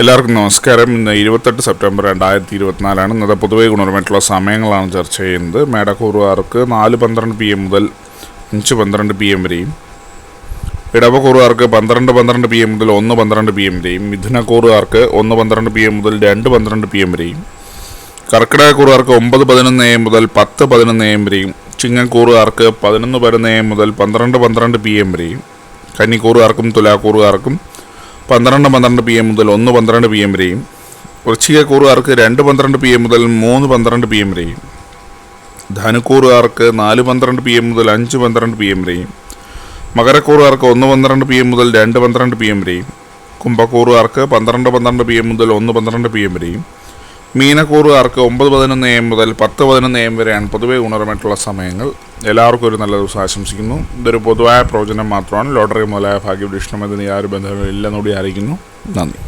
എല്ലാവർക്കും നമസ്കാരം. ഇന്ന് ഇരുപത്തെട്ട് സെപ്റ്റംബർ രണ്ടായിരത്തി ഇരുപത്തിനാലാണ് ഇന്നത്തെ പൊതുവെ ഗുണപരമായിട്ടുള്ള സമയങ്ങളാണ് ചർച്ച ചെയ്യുന്നത്. മേടക്കൂറുകാർക്ക് നാല് പന്ത്രണ്ട് പി എം മുതൽ അഞ്ച് പന്ത്രണ്ട് പി എം വരെയും ഇടവക്കൂറുകാർക്ക് പന്ത്രണ്ട് പന്ത്രണ്ട് പി എം മുതൽ ഒന്ന് പന്ത്രണ്ട് പി എം വരെയും മിഥുനക്കൂറുകാർക്ക് ഒന്ന് പന്ത്രണ്ട് പി എം മുതൽ രണ്ട് പന്ത്രണ്ട് പി എം വരെയും കർക്കിടകക്കൂറുകാർക്ക് ഒമ്പത് പതിനൊന്ന് എ മുതൽ പത്ത് പതിനൊന്ന് എ വരെയും ചിങ്ങക്കൂറുകാർക്ക് പതിനൊന്ന് പതിനൊന്ന് എം മുതൽ പന്ത്രണ്ട് പന്ത്രണ്ട് പി എം വരെയും കന്നിക്കൂറുകാർക്കും തുലാക്കൂറുകാർക്കും പന്ത്രണ്ട് പന്ത്രണ്ട് പി എം മുതൽ ഒന്ന് പന്ത്രണ്ട് പി എം വരെയും വൃശ്ചികക്കൂറുകാർക്ക് രണ്ട് പന്ത്രണ്ട് പി എം മുതൽ മൂന്ന് പന്ത്രണ്ട് പി എം വരെയും ധനുക്കൂറുകാർക്ക് നാല് പന്ത്രണ്ട് പി എം മുതൽ അഞ്ച് പന്ത്രണ്ട് പി എം വരെയും മകരക്കൂറുകാർക്ക് ഒന്ന് പന്ത്രണ്ട് പി എം മുതൽ രണ്ട് പന്ത്രണ്ട് പി എം വരെയും കുംഭക്കൂറുകാർക്ക് പന്ത്രണ്ട് പന്ത്രണ്ട് പി എം മുതൽ ഒന്ന് പന്ത്രണ്ട് പി എം വരെയും മീനക്കൂറുകാർക്ക് ഒമ്പത് പതിനൊന്ന് എം മുതൽ പത്ത് പതിനൊന്ന് എം വരെയാണ് പൊതുവെ ഗുണപരമായിട്ടുള്ള സമയങ്ങൾ. എല്ലാവർക്കും ഒരു നല്ല ദിവസം ആശംസിക്കുന്നു. ഇതൊരു പൊതുവായ പ്രവചനം മാത്രമാണ്. ലോട്ടറി മുതലായ ഭാഗ്യവിഷ്ടം എന്നതിന് യാതൊരു ബന്ധമില്ലെന്നുകൂടി അറിയിക്കുന്നു നന്ദി.